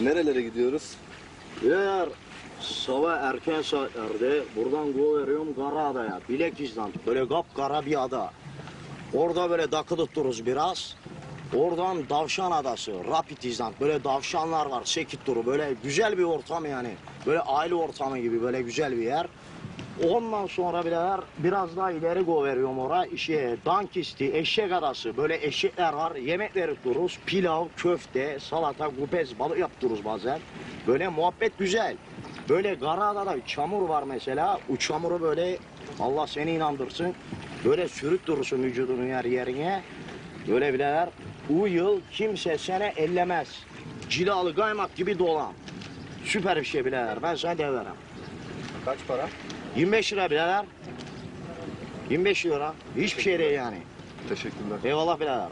Nerelere gidiyoruz? Eğer sabah erken saatlerde buradan yol veriyorum Karaada'ya. Bilekiz'den böyle kapkara bir ada. Orada böyle takılıp dururuz biraz. Oradan Davşan Adası, Rapidiz'den böyle davşanlar var, sekit duru böyle güzel bir ortam yani. Böyle aile ortamı gibi böyle güzel bir yer. Ondan sonra birader biraz daha ileri go veriyorum oraya. İşe dankisti, eşek arası böyle eşekler var. Yemek verip. Pilav, köfte, salata, gupez, balık yaptırırız bazen. Böyle muhabbet güzel. Böyle Karadağ'da çamur var mesela. O çamuru böyle Allah seni inandırsın. Böyle sürüp durursun vücudunun yer yerine. Böyle birader bu yıl kimse seni ellemez. Cilalı kaymak gibi dolan. Süper bir şey birader. Ben sana deverim. Kaç para? 25 lira birader. 25 lira. Hiçbir şey değil yani. Teşekkürler. Eyvallah birader.